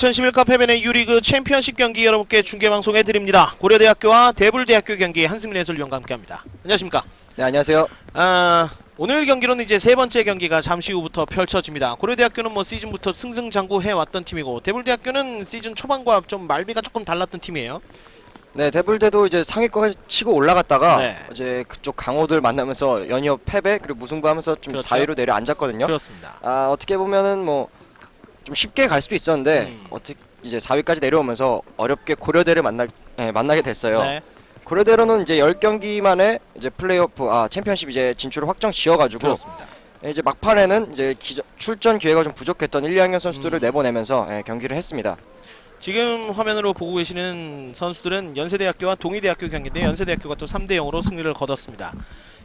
2011컵 해변의 유리그 챔피언십 경기 여러분께 중계방송해 드립니다. 고려대학교와 대불대학교 경기 한승민 해설위원과 함께합니다. 안녕하십니까? 네 안녕하세요. 아, 오늘 경기로는 이제 세 번째 경기가 잠시 후부터 펼쳐집니다. 고려대학교는 뭐 시즌부터 승승장구해 왔던 팀이고 대불대학교는 시즌 초반과 좀 말비가 조금 달랐던 팀이에요. 네 대불대도 이제 상위권 치고 올라갔다가 네. 이제 그쪽 강호들 만나면서 연이어 패배 그리고 무승부하면서 좀 그렇죠. 4위로 내려앉았거든요. 그렇습니다. 아 어떻게 보면은 뭐 좀 쉽게 갈 수도 있었는데 음. 어떻게 이제 4위까지 내려오면서 어렵게 고려대를 만나 예, 만나게 됐어요. 네, 고려대로는 이제 10경기 만에 이제 플레이오프 아 챔피언십 이제 진출을 확정 지어 가지고 그렇습니다. 이제 막판에는 이제 기저, 출전 기회가 좀 부족했던 1, 2학년 선수들을 음. 내보내면서 예, 경기를 했습니다. 지금 화면으로 보고 계시는 선수들은 연세대학교와 동의대학교 경기인데 연세대학교가 또 3대 0으로 승리를 거뒀습니다.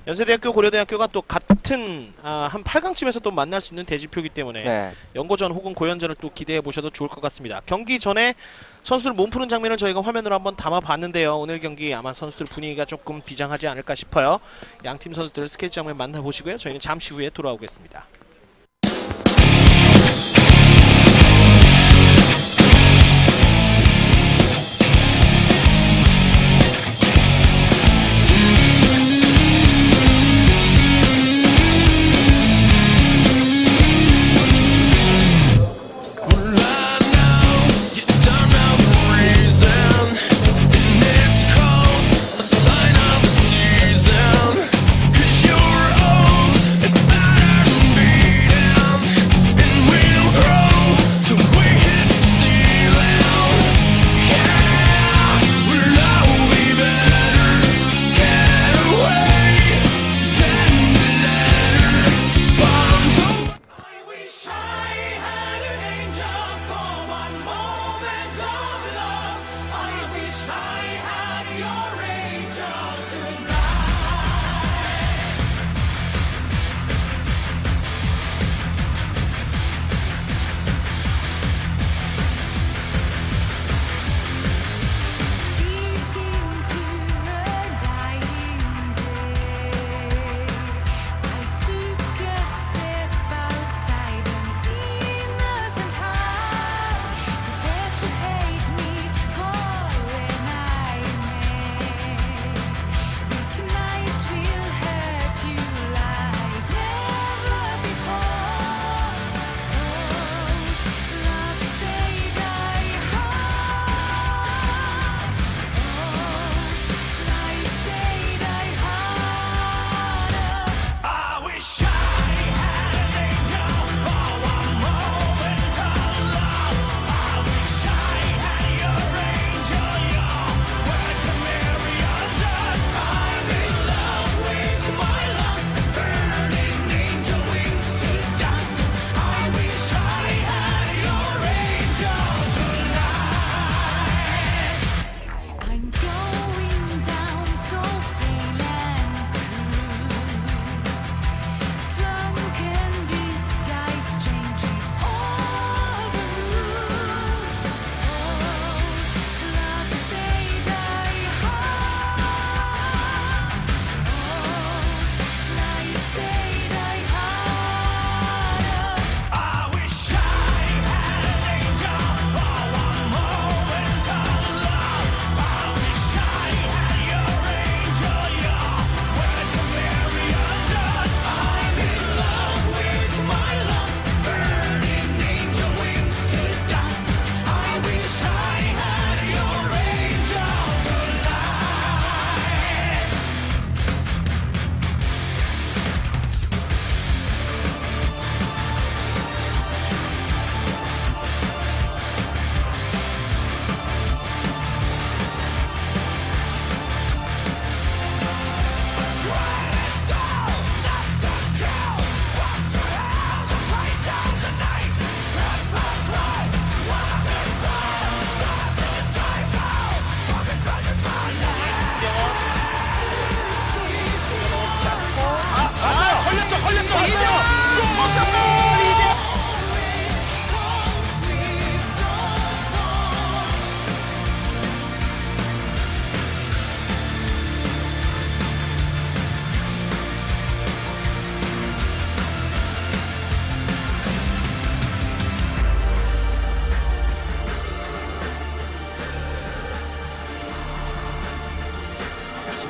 연세대학교 고려대학교가 또 같은 아, 한 8강쯤에서 또 만날 수 있는 대지표이기 때문에 네. 연고전 혹은 고연전을 또 기대해 보셔도 좋을 것 같습니다. 경기 전에 선수들 몸 푸는 장면을 저희가 화면으로 한번 담아 봤는데요. 오늘 경기 아마 선수들 분위기가 조금 비장하지 않을까 싶어요. 양팀 선수들 스케치 장면 만나보시고요. 저희는 잠시 후에 돌아오겠습니다.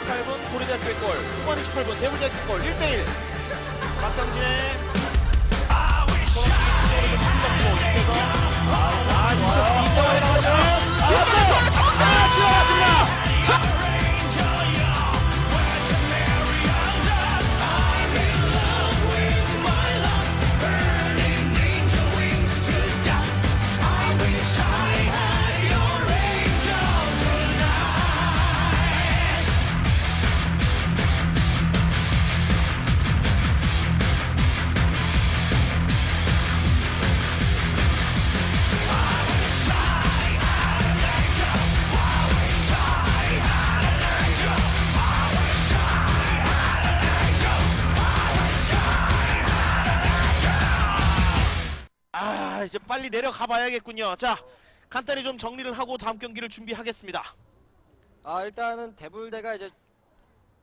28분 고려대학교의 골, 후반 28분 대물대학교 골 1대1. 박강진의 아, 이거 이정환의 크로스. 이어서 이제 빨리 내려가 봐야겠군요. 자, 간단히 좀 정리를 하고 다음 경기를 준비하겠습니다. 아 일단은 대불대가 이제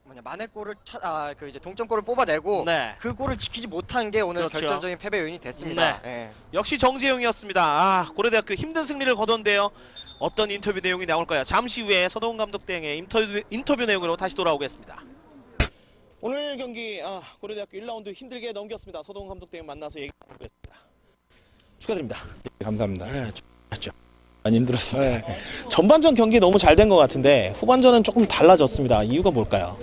뭐냐 만회골을 아그 이제 동점골을 뽑아내고 네. 그 골을 지키지 못한 게 오늘 그렇죠. 결정적인 패배 요인이 됐습니다. 네. 예. 역시 정재영이었습니다. 아, 고려대학교 힘든 승리를 거뒀는데요. 어떤 인터뷰 내용이 나올까요? 잠시 후에 서동훈 감독 대행의 인터뷰, 인터뷰 내용으로 다시 돌아오겠습니다. 오늘 경기 아, 고려대학교 1라운드 힘들게 넘겼습니다. 서동훈 감독 대행 만나서 얘기하겠습니다. 축하드립니다. 감사합니다. 네, 많이 힘들었습니다. 전반전 경기 너무 잘 된 것 같은데 후반전은 조금 달라졌습니다. 이유가 뭘까요?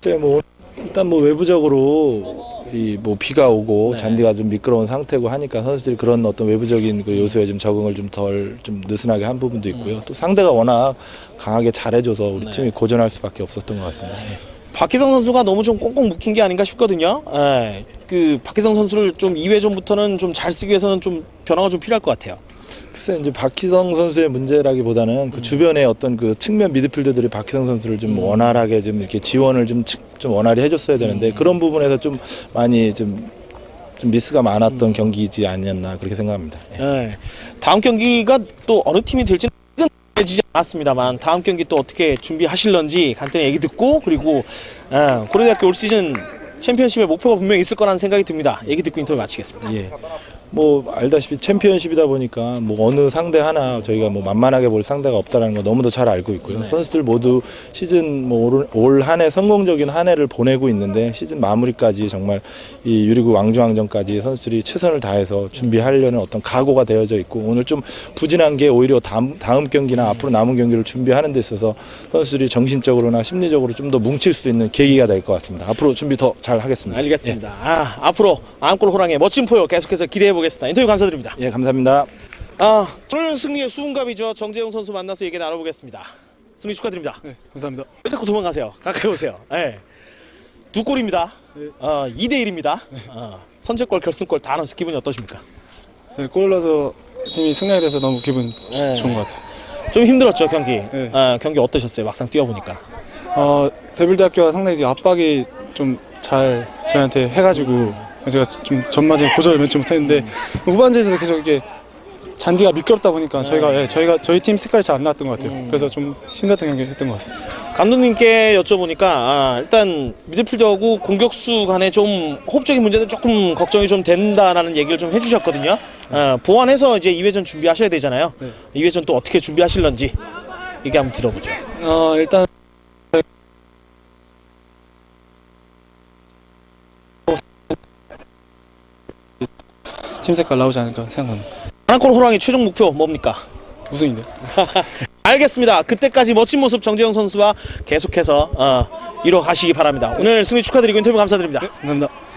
글쎄 뭐 일단 뭐 외부적으로 이 뭐 비가 오고 네. 잔디가 좀 미끄러운 상태고 하니까 선수들이 그런 어떤 외부적인 그 요소에 좀 적응을 좀 덜 좀 느슨하게 한 부분도 있고요. 또 상대가 워낙 강하게 잘해줘서 우리 음. 네. 팀이 고전할 수밖에 없었던 것 같습니다. 예. 박희성 선수가 너무 좀 꽁꽁 묶인 게 아닌가 싶거든요. 예, 그 박희성 선수를 좀 2회 전부터는 좀 잘 쓰기 위해서는 좀 변화가 좀 필요할 것 같아요. 글쎄 이제 박희성 선수의 문제라기보다는 음. 그 주변에 어떤 그 측면 미드필더들이 박희성 선수를 좀 음. 원활하게 좀 이렇게 지원을 좀, 치- 좀 원활히 해줬어야 음. 되는데 그런 부분에서 좀 많이 좀, 좀 미스가 많았던 음. 경기이지 않았나 그렇게 생각합니다. 예. 예. 다음 경기가 또 어느 팀이 지지 않았습니다만 다음 경기 또 어떻게 준비하실런지 간단히 얘기 듣고 그리고 예, 고려대학교 올 시즌 챔피언십의 목표가 분명히 있을 거라는 생각이 듭니다. 얘기 듣고 인터뷰 마치겠습니다. 예. 뭐 알다시피 챔피언십이다 보니까 뭐 어느 상대 하나 저희가 뭐 만만하게 볼 상대가 없다라는 거 너무도 잘 알고 있고요. 네. 선수들 모두 시즌 뭐올 한 해 성공적인 한 해를 보내고 있는데 시즌 마무리까지 정말 이 유리구 왕중왕전까지 선수들이 최선을 다해서 준비하려는 어떤 각오가 되어져 있고 오늘 좀 부진한 게 오히려 다음 다음 경기나 앞으로 남은 경기를 준비하는 데 있어서 선수들이 정신적으로나 심리적으로 좀 더 뭉칠 수 있는 계기가 될 것 같습니다. 앞으로 준비 더 잘 하겠습니다. 알겠습니다. 아, 앞으로 안골 호랑의 멋진 포효 계속해서 기대해 보겠습니다. 인터뷰 감사드립니다. 예, 감사합니다. 아, 오늘 승리의 수훈갑이죠. 정재용 선수 만나서 얘기 나눠보겠습니다. 승리 축하드립니다. 네, 감사합니다. 왜 자꾸 도망가세요? 가까이 오세요. 예. 두 골입니다. 어, 2대 1입니다. 어, 선제골, 결승골 다 넣어서 기분이 어떠십니까? 네, 골 넣어서 팀이 승리하게 돼서 너무 기분 네. 좋은 것 같아요. 좀 힘들었죠 경기. 네. 어, 경기 어떠셨어요? 막상 뛰어보니까. 어, 데빌대학교가 상당히 이제 압박이 좀 잘 저희한테 해가지고 제가 좀 전마지에 고전을 면치 못했는데 후반전에서 계속 이렇게 잔디가 미끄럽다 보니까 저희가 예, 저희가 저희 팀 색깔이 잘 안 나왔던 것 같아요. 그래서 좀 힘들었던 경기 했던 것 같습니다. 감독님께 여쭤보니까 아, 일단 미드필더하고 공격수 간에 좀 호흡적인 문제도 조금 걱정이 좀 된다라는 얘기를 좀 해주셨거든요. 어, 보완해서 이제 2회전 준비하셔야 되잖아요. 네. 2회전 또 어떻게 준비하실런지 얘기 한번 들어보죠. 어, 일단 팀 색깔 나오지 않을까 생각합니다. 하나골 호랑이 최종 목표 뭡니까? 우승인데. 알겠습니다. 그때까지 멋진 모습 정재영 선수와 계속해서 어, 이뤄 가시기 바랍니다. 오늘 승리 축하드리고 인터뷰 감사드립니다. 감사합니다.